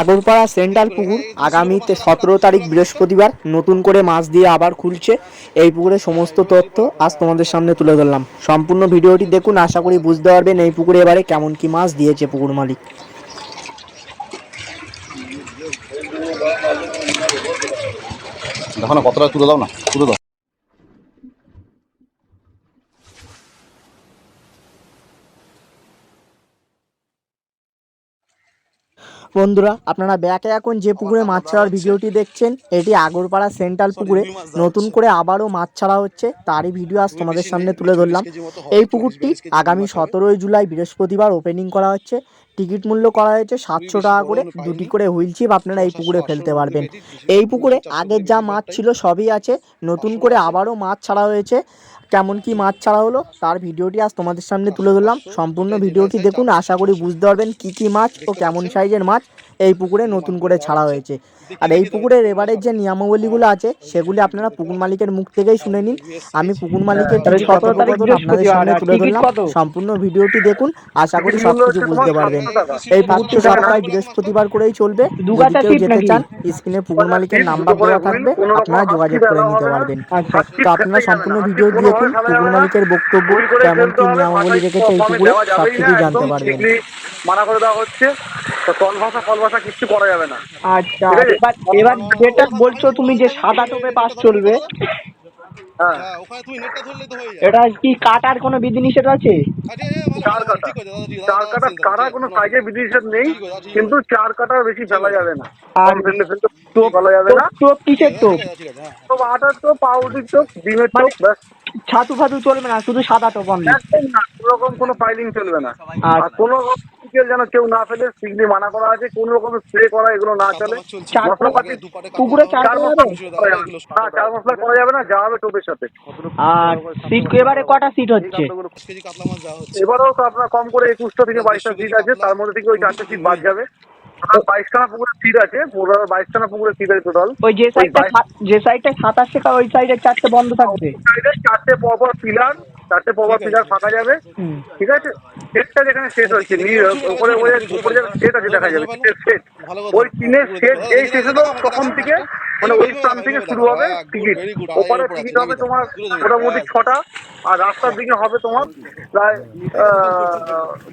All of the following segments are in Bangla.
আগরপাড়া সেন্ট্রাল পুকুর আগামীতে সতেরো তারিখ বৃহস্পতিবার নতুন করে মাছ দিয়ে আবার খুলছে। এই পুকুরের সমস্ত তথ্য আজ তোমাদের সামনে তুলে ধরলাম। সম্পূর্ণ ভিডিওটি দেখুন, আশা করি বুঝতে পারবেন এই পুকুরে এবারে কেমন কি মাছ দিয়েছে পুকুর মালিক। দেখো না কতটা তুলে দাও না? তুলে দাও। বন্ধুরা আপনারা ব্যাকে এখন যে পুকুরে মাছ ছাড়ার ভিডিওটি দেখছেন এটি আগরপাড়া সেন্ট্রাল পুকুরে। নতুন করে আবারও মাছ ছাড়া হচ্ছে তারই ভিডিও আজ তোমাদের সামনে তুলে ধরলাম। এই পুকুরটি আগামী সতেরোই জুলাই বৃহস্পতিবার ওপেনিং করা হচ্ছে। টিকিট মূল্য করা হয়েছে সাতশো টাকা করে দুটি করে হুইল চিপ আপনারা এই পুকুরে ফেলতে পারবেন। এই পুকুরে আগের যা মাছ ছিল সবই আছে নতুন করে আবারও মাছ ছাড়া হয়েছে। কেমন কি মাছ ছাড়া হলো তার ভিডিওটি আজ তোমাদের সামনে তুলে ধরলাম। সম্পূর্ণ ভিডিওটি দেখুন আশা করি বুঝতে পারবেন কি কি মাছ ও কেমন সাইজের মাছ এই পুকুরে নতুন করে ছাড়া হয়েছে। আর এই পুকুরের এবারের যে নিয়মাবলীগুলো আছে সেগুলি আপনারা পুকুর মালিকের মুখ থেকেই শুনে নিন। আমি পুকুর মালিকের কিছু কথোপকথন আপনাদের সামনে তুলে ধরলাম। সম্পূর্ণ ভিডিওটি দেখুন আশা করি সবকিছু বুঝতে পারবেন। এই পুকুরটি সপ্তাহে বৃহস্পতিবার করেই চলবে। যদি কেউ যেতে চান স্ক্রিনে পুকুর মালিকের নাম্বার দেওয়া থাকবে আপনারা যোগাযোগ করে নিতে পারবেন। তো আপনারা সম্পূর্ণ ভিডিও দেখুন পুকুর মালিকের বক্তব্য কেমন কি নিয়মাবলী রেখেছে এই পুকুরে সব কিছু জানতে পারবেন মানা করে দেওয়া হচ্ছে তো তল ভাষা ফল ভাষা কিচ্ছু করা যাবে না। আচ্ছা এবার এবার যেটা বলছো তুমি যে সাদা টোপে পাস চলবে হ্যাঁ। হ্যাঁ ওখানে তুমি নেটটা ধরলে তো হয়ে যাবে। এটা কি কাটার কোনো বিধিনিষেধ আছে? আরে এ, ভালো, চার কাটা। আছে, আছে, চার কাটা কাটা কোনো আছে, বিধিনিষেধ নেই আছে, আছে। কিন্তু চার কাটার বেশি ফেলা যাবে না। আর টোপ ফেলা যাবে না। টোপ- টোপ কিসের টোপ? আছে, আছে, হ্যাঁ। আটার তো পাউরুটির তো ডিমের মানে- ব্যাস। ছাতু ফাতু চলবে না শুধু সাদা একদম কোনো রকম কোনো ফাইলিং চলবে না। আর আর কোনো কেউ যেন কেউ না ফেলে সিগলি মানা করা আছে কোনো রকম স্প্রে করা এগুলো না চলে। মশলাপাতি হবে। চার। হ্যাঁ চার মশলা করা যাবে না যা হবে টোপের সাথে। আর সিট এবারে কটা সিট হচ্ছে। এবারেও তো আপনার কম করে একুশটা থেকে বাইশটা সিট আছে তার মধ্যে থেকে ওই চারটে সিট বাদ যাবে। বাইশখানা পুকুরের সিট আছে পুরো বাইশখানা পুকুরের সিট আছে টোটাল ওই যে সাইডটা যে সাইডটা সাতাশ শেখা ওই সাইডে চারটে বন্ধ থাকবে। সাইডে চারটে পরপর পিলার চারটে পরপর পিলার ফাঁকা যাবে। ঠিক আছে? সেটটা যেখানে শেষ হচ্ছে নি- উপরে ওই উপরে যে সেট আছে দেখা যাবে সেট ওই টিনের সেট এই শেষ হলো তখন থেকে মানে ওই স্থান থেকে শুরু হবে টিকিট ওপারে টিকিট হবে তোমার মোটামুটি ছটা আর রাস্তার দিকে হবে তোমার প্রায়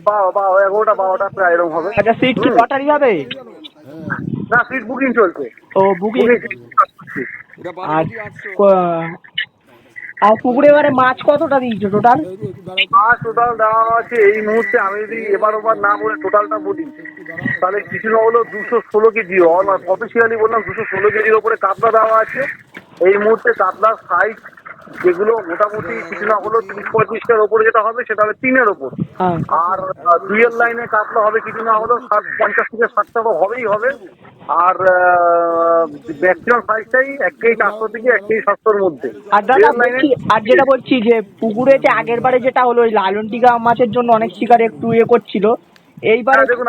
বা- বা এগারোটা বারোটা প্রায় এরকম হবে। আচ্ছা সিট কি লটারি হবে? না সিট বুকিং চলছে। ও বুকিং আর আর পুকুরে এবারে মাছ কতটা দিয়েছ টোটাল মাছ টোটাল দেওয়া আছে এই মুহূর্তে আমি যদি এবার ওবার না বলে টোটালটা বলি, তাহলে কিছু না হলো দুশো ষোলো কেজি অফিসিয়ালি বললাম দুশো ষোলো কেজির ওপরে কাতলা দেওয়া আছে। এই মুহূর্তে কাতলার সাইজ যেগুলো মোটামুটি কিছু না হলো তিরিশ পঁয়ত্রিশটার ওপরে যেটা হবে সেটা হবে তিনের ওপর। হ্যাঁ। আর দুইয়ের লাইনে কাতলা হবে কিছু না হলো ষাট পঞ্চাশ থেকে ষাটটা তো হবেই হবে। আর ম্যাক্সিমাম সাইজটাই এক কেজি চারশো থেকে এক কেজি সাতশোর মধ্যে। আর দাদা আর যেটা বলছি যে পুকুরে যে আগের বারে যেটা হলো ওই লালনটিকা মাছের জন্য অনেক শিকার একটু ইয়ে করছিল। এইবারে হ্যাঁ, দেখুন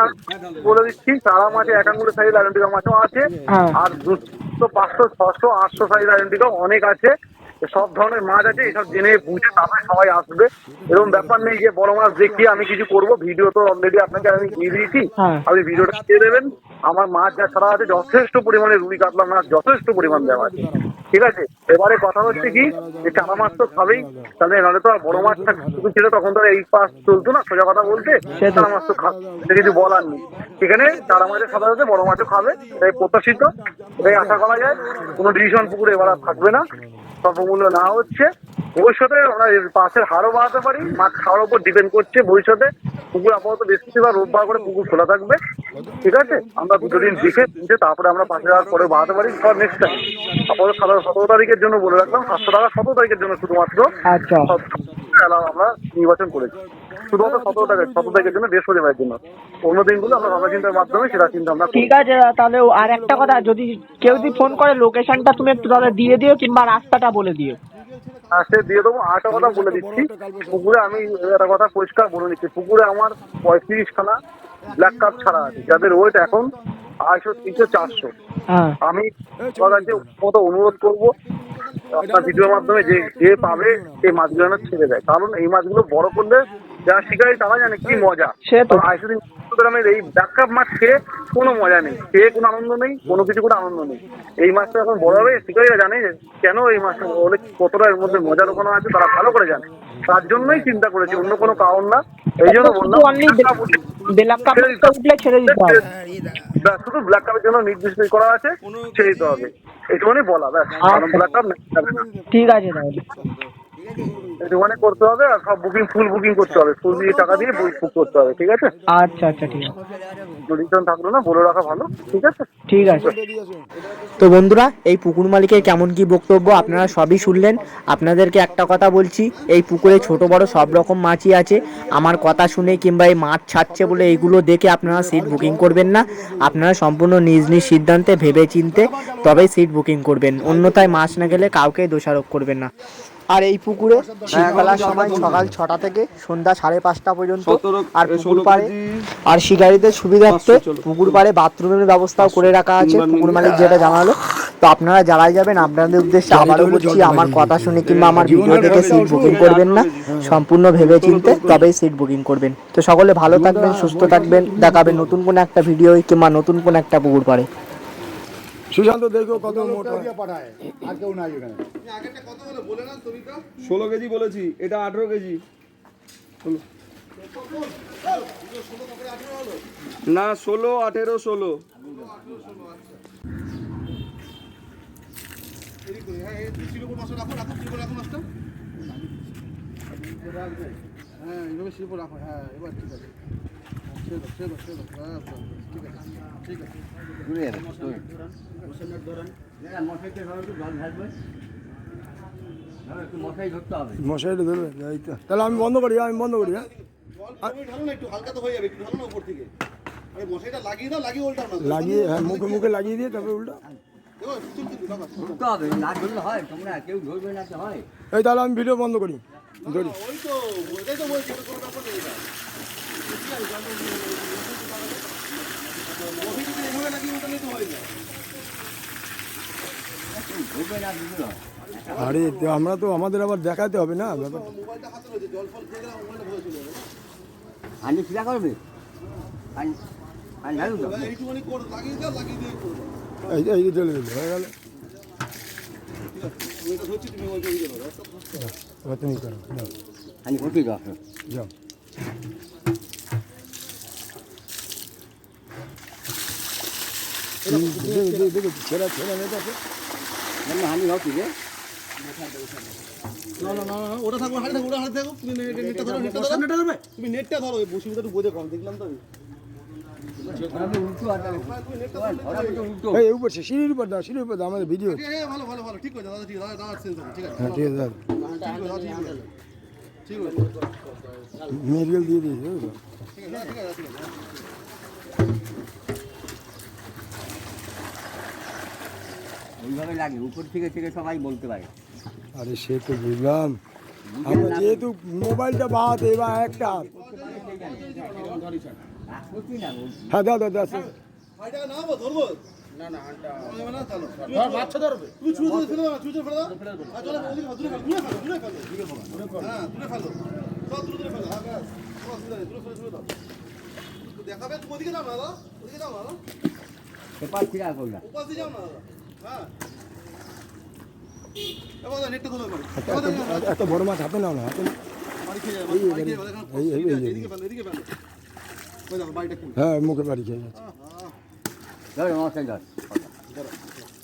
বলে দিচ্ছি চারা মাছে এক আঙুলের সাইজ আইডেন্টিকা মাছও আছে। হ্যাঁ। আর দুশো পাঁচশো ছশো আটশো সাইজ আইডেন্টিকা অনেক আছে। সব ধরনের মাছ আছে এসব জেনে বুঝে তারপরে সবাই আসবে। এরকম ব্যাপার নেই যে বড় মাছ দেখিয়ে আমি কিছু করব ভিডিও তো অলরেডি আপনাকে আমি দিয়ে দিয়েছি। হ্যাঁ। আপনি ভিডিওটা দিয়ে দেবেন আমার মাছ যা ছাড়া আছে যথেষ্ট পরিমাণে রুই কাতলা মাছ যথেষ্ট পরিমাণ দেওয়া আছে। ঠিক আছে? এবারে কথা হচ্ছে কি যে চারা মাছ তো খাবেই। তাহলে নাহলে তো আর বড় মাছ ছিল তখন তো এই পাশ চলতো না সোজা কথা বলতে। চারা মাছ তো খাবে কিছু বলার নেই। এখানে চারা মাছের সাথে সাথে বড় মাছও খাবে এটাই প্রত্যাশিত। এটাই আশা করা যায়। কোনো ডিসিশন পুকুরে এবার আর থাকবে না। স্বল্পমূল্য না হচ্ছে। ভবিষ্যতে আমরা পাশের হারও বাড়াতে পারি মাছ খাওয়ার উপর ডিপেন্ড করছে ভবিষ্যতে। পুকুর আপাতত বৃহস্পতিবার রোববার করে পুকুর খোলা থাকবে। ঠিক আছে? আমরা দুটো দিন দেখে বুঝে তারপরে আমরা পাশে হার পরে বাড়াতে পারি। সব নেক্সট টাইম আপাতত সাতাশ সতেরো তারিখের জন্য বলে রাখলাম। সাতশো টাকা সতেরো তারিখের জন্য শুধুমাত্র। আচ্ছা। আমরা নির্বাচন করেছি। শুধুমাত্র সতেরো টাকা সতেরো তারিখের জন্য বৃহস্পতিবারের জন্য অন্য দিনগুলো আমরা ভাবনা চিন্তার মাধ্যমে সেটা চিন্তা আমরা ঠিক আছে তাহলে আর একটা কথা যদি কেউ যদি ফোন করে লোকেশনটা তুমি একটু তাহলে দিয়ে দিও কিংবা রাস্তাটা বলে দিও। আর সে দিয়ে দেবো আর একটা কথা বলে দিচ্ছি পুকুরে আমি একটা কথা পরিষ্কার বলে দিচ্ছি পুকুরে আমার পঁয়ত্রিশ খানা ব্ল্যাক কাপ ছাড়া আছে যাদের ওয়েট এখন আড়াইশো তিনশো চারশো। হ্যাঁ। আমি কাছে মতো অনুরোধ করব আপনার ভিডিওর মাধ্যমে যে যে পাবে সেই মাছগুলো ছেড়ে দেয়। কারণ এই মাছগুলো বড় করলে যারা শিকারি তারা জানে কি মজা। সে তো। আইসিডি গ্রামের এই ব্যাকআপ মাছ খেয়ে কোনো মজা নেই খেয়ে কোনো আনন্দ নেই কোনো কিছু কোনো আনন্দ নেই। এই মাছটা যখন বড় হবে শিকারীরা জানে কেন এই মাছটা বলে কতটা এর মধ্যে মজা লুকানো আছে তারা ভালো করে জানে। তার জন্যই চিন্তা করেছি অন্য কোনো কারণ না। এই জন্য বললাম শুধু ব্ল্যাক কাপের জন্য নির্দিষ্ট করা আছে ছেড়ে দিতে হবে। এইটুকুনি বলা ব্যাস। কারণ ব্ল্যাক কাপ ঠিক আছে এইটুকুনি করতে হবে আর সব বুকিং ফুল বুকিং করতে হবে। ফুল দিয়ে টাকা দিয়ে বুক করতে হবে ঠিক আছে? আচ্ছা আচ্ছা ঠিক আছে। রিটার্ন থাকল না বলে রাখা ভালো ঠিক আছে? ঠিক আছে। তো বন্ধুরা এই পুকুর মালিকের কেমন কি বক্তব্য আপনারা সবই শুনলেন। আপনাদেরকে একটা কথা বলছি এই পুকুরে ছোট বড় সব রকম মাছই আছে। আমার কথা শুনে কিংবা এই মাছ ছাড়ছে বলে এইগুলো দেখে আপনারা সিট বুকিং করবেন না। আপনারা সম্পূর্ণ নিজ নিজ সিদ্ধান্তে ভেবে চিনতে তবেই সিট বুকিং করবেন। অন্যথায় মাছ না গেলে কাউকে দোষারোপ করবেন না। আর এই পুকুরে শীতবেলার সময় সকাল ছটা থেকে সন্ধ্যা সাড়ে পাঁচটা পর্যন্ত আর পুকুর পাড়ে আর শিকারীদের সুবিধার্থে পুকুর পাড়ে বাথরুমের ব্যবস্থাও করে রাখা আছে। পুকুর মালিক যেটা জানালো তো আপনারা যারাই যাবেন আপনাদের উদ্দেশ্যে আবারও বলছি আমার কথা শুনে কিংবা আমার ভিডিও দেখে সিট বুকিং করবেন না সম্পূর্ণ ভেবে চিনতে তবেই সিট বুকিং করবেন। তো সকলে ভালো থাকবেন সুস্থ থাকবেন দেখাবেন নতুন কোনো একটা ভিডিও কিংবা নতুন কোনো একটা পুকুর পাড়ে। সুশান্ত দেখো কত মোটা ষোলো কেজি বলেছি এটা আঠেরো কেজি। না ষোলো আঠেরো ষোলো। হ্যাঁ এইভাবে শিল্প রাখো হ্যাঁ এবার ঠিক আছে। মশাইটা ধরবে তাহলে আমি বন্ধ করি, আমি বন্ধ করি হ্যাঁ? একটু হালকা তো হয়ে যাবে একটু ঢালো উপর থেকে আরে না লাগিয়ে হ্যাঁ মুখে মুখে লাগিয়ে দিয়ে তারপরে উল্টা। এই তাহলে আমি ভিডিও বন্ধ করি, ধরি। ওই তো বলছি আরে আমরা তো আমাদের আবার দেখাতে হবে না? ব্যাপারটা মোবাইলটা হাতে রয়েছে জল ফল খেয়ে গেলে মোবাইলটা ভরে চলে যাবে হানি খিলা করবে এই এই চলে গেলো হয়ে গেল। তুমি করো যাও। হানি ক্ষতি তো আছে হানি হচ্ছে যে না না না ওটা থাকো থাকো ওটা হাতে থাকো তুমি নেট- নেটটা ধরো নেটটা ধরো নেটটা ধরবে তুমি নেটটা ধরো ওই বসিটা একটু বোঝে কম দেখলাম তো আমি। আমাদের ভিডিও ভালো ভালো ভালো ঠিক আছে। দাদা ঠিক আছে দাদা ঠিক আছে। হ্যাঁ ঠিক আছে ঠিক আছে। দাদা ঠিক আছে। মেরিয়াল দিয়ে দিয়েছি দাদা, ওইভাবে লাগে উপর থেকে থেকে সবাই বলতে পারে। আরে সে তো বুঝলাম। আমরা যেহেতু মোবাইলটা বাদ এবার একটা। হ্যাঁ দাও তো দেখাবে তুমি ওদিকে যাও না দাদা ওদিকে যাও না দাদা। পেপার ছিঁড়া করলাম। উপাস দিয়ে যাও না দাদা। হ্যাঁ। একটা বড় মাছ হাতে নাও না হাতে হ্যাঁ মুখে বাড়ি খেয়ে যাচ্ছে।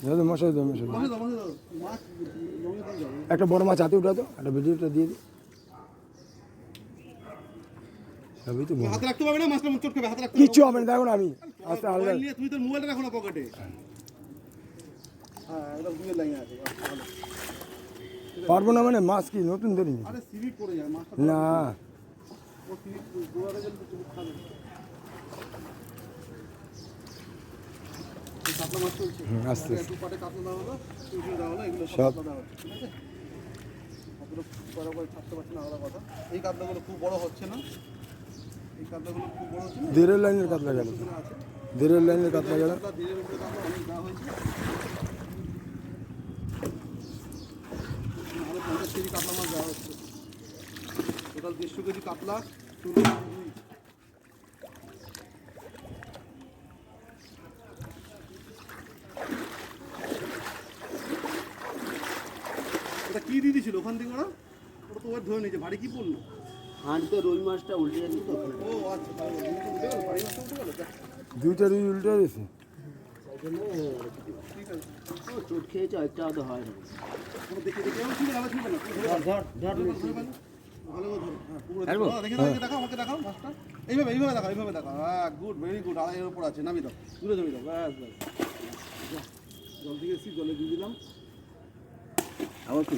দাদা মশাই দাও মশাই একটা বড় মাছ হাতে উঠাতো একটা ভিডিওটা দিয়ে দিই। সবই তো বড়। রাখতে পারবে না মাছটা চটকে হাতে রাখতে কিচ্ছু হবে না দেখো না আমি। আস্তে তুমি মোবাইলটা রাখো না পকেটে হ্যাঁ একদম লাইনে আছে। ভালো। পারব না মানে মাছ কি নতুন ধরিনি আরে সিভিক পড়ে যায় মাছটা না। ও সিভিক গোয়ারে গেলে তো খাবে। এই কাতলা মাছ চলছে। আস্তে আস্তে একটু পাটে কাতলা দেওয়া হলো চুষে দেওয়া হলো এগুলো সব সব। দেওয়া হচ্ছে ঠিক আছে? বড় করে ছাড়তে পারছে না আলাদা কথা। এই কাতলাগুলো খুব বড় হচ্ছে না। এই কাতলাগুলো খুব বড় হচ্ছে না। দেড়ের লাইনের কাতলা গেল। দেড়ের লাইনের কাতলা গেল। কাতলা উপরে কাতলা অনেক দেওয়া হয়েছে আরও পঞ্চাশ কেজি কাতলা মাছ দেওয়া হচ্ছে। টোটাল দেড়শো কেজি কাতলা ওটা কি দিয়ে দিয়েছিল ওখান থেকে ওরা? ওটা তো ওর ধরে নিয়েছে বাড়ি কি পড়ল হাঁড়িতে রুই মাছটা উল্টে যাচ্ছে তো ও আচ্ছা বাড়ি মাছটা উল্টে গেলো? দুইটা রুই উল্টে দিয়েছে ও চোট খেয়েছে একটা হয় না। ধর ধর হ্যাঁ, দেখাও। এইভাবে এইভাবে দেখাও এইভাবে দেখাও। হ্যাঁ গুড ভেরি গুড আড়াইয়ের উপর আছে নামি দাও দূরে দাও ব্যাস। জল এসছি জলে দিয়ে দিলাম। আবার কি?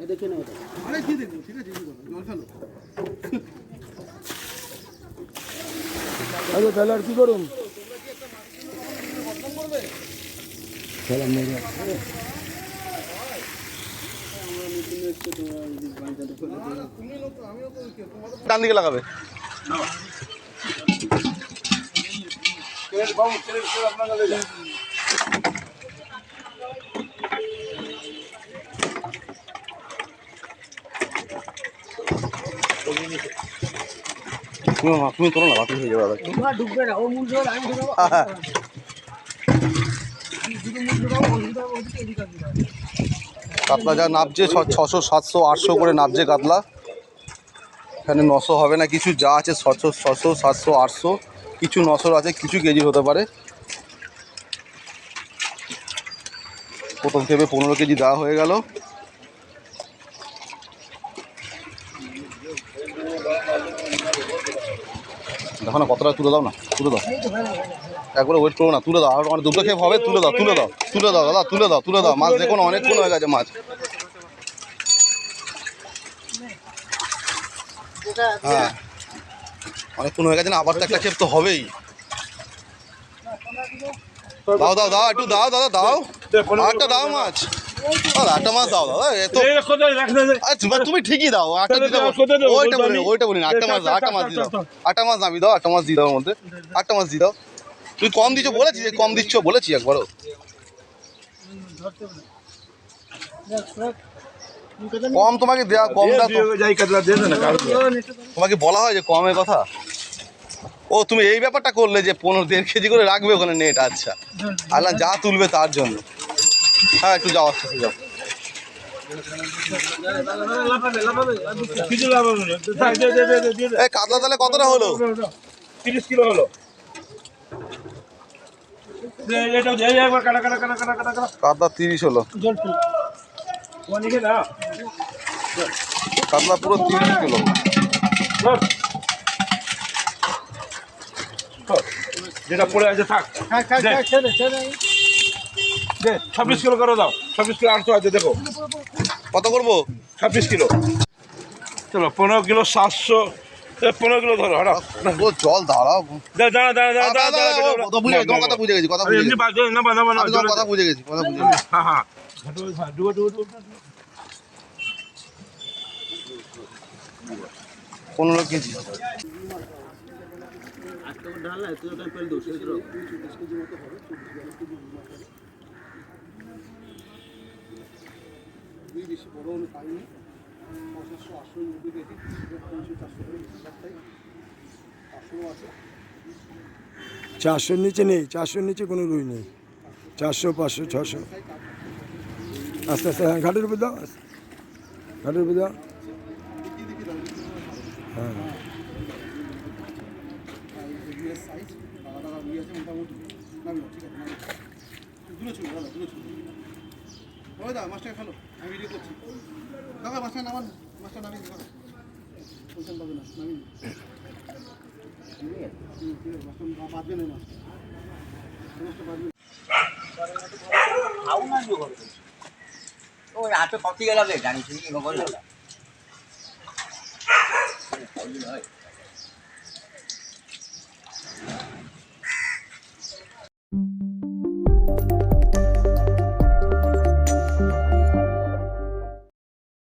এ দেখে না এটা আরে কি দেখব ঠিক আছে জল ফেলো। আচ্ছা তাহলে আর কি করুন মজা ডান দিকে লাগাবে তুমি তোলো না বাকি হয়ে যাবে। ঢুকবে না ও মূল আমি কাতলা যা নাবছে ছশো, সাতশো, আটশো করে নাবছে কাতলা। এখানে নশো হবে না, কিছু যা আছে, ছশো ছশো, সাতশো, আটশো, কিছু নশোর আছে, কিছু কেজি হতে পারে। প্রথম থেকে পনেরো কেজি দেওয়া হয়ে গেল। দেখো না কতটা তুলে দাও না, তুলে দাও। একবারে ওয়েট করো না, তুলে দাও। আর আমার দুটো খেয়ে হবে, তুলে দাও তুলে দাও তুলে দাও, দাদা, তুলে দাও তুলে দাও। মাছ দেখুন অনেকক্ষণ হয়ে গেছে মাছ। হ্যাঁ। অনেকক্ষণ হয়ে গেছে না, আবার তো একটা ক্ষেপ তো হবেই। দাও দাও দাও, একটু দাও, দাদা, দাও। আরেকটা দাও মাছ। একটা মাছ দাও দাদা এ তো বা তুমি ঠিকই দাও একটা দিতে ওইটা বলি ওইটা বলি না একটা মাছ দাও একটা মাছ দিয়ে দাও। একটা মাছ নামি দাও একটা মাছ দিয়ে দাও মধ্যে। একটা মাছ দিয়ে দাও। তুই কম দিচ্ছ বলেছি যে কম দিচ্ছ বলেছি একবারও। কম তোমাকে দেওয়া কমটা তোমাকে বলা হয় যে কমের কথা। ও তুমি এই ব্যাপারটা করলে যে পনেরো দেড় কেজি করে রাখবে ওখানে নেট আচ্ছা। আর না যা তুলবে তার জন্য। হ্যাঁ একটু যাও আস্তে যাও। এই কাতলা তাহলে কতটা হলো? তিরিশ কিলো হলো। কাতলা তিরিশ হলো। কাতলা পুরো তিরিশ কিলো। যেটা পড়ে আছে থাক। দে। ছাব্বিশ কিলো করে দাও ছাব্বিশ কিলো আটশো আছে দেখো কত করব ছাব্বিশ কিলো চলো পনেরো কিলো সাতশো পনেরো কিলো ধরো হঠাৎ জল দাঁড়াও দাঁড়া দাঁড়া দাঁড়া দাঁড়া কথা বুঝে গেছি, কথা বুঝে গেছি কথা বুঝে গেছি কথা বুঝে গেছি হ্যাঁ হ্যাঁ পনেরো কেজি দুই বেশি বড় হলে পাই নেই পঞ্চাশশো আটশো নব্বই কেজি পঞ্চাশ চারশো করে চারশো আছে। চারশোর নিচে নেই চারশোর নিচে কোনো রুই নেই। চারশো পাঁচশো ছশো। আস্তে আস্তে হ্যাঁ ঘাটের উপর দাও। ঘাটের উপর দাও। হ্যাঁ। মোটামুটি। দূরে দূরে মাছটাকে ফেলো কাকা মাছটা নামান মাছটা নামিয়ে দিন পয়সা পাবে না, নামিয়ে রাতে কফি গেলাবে জানিস কি খবর?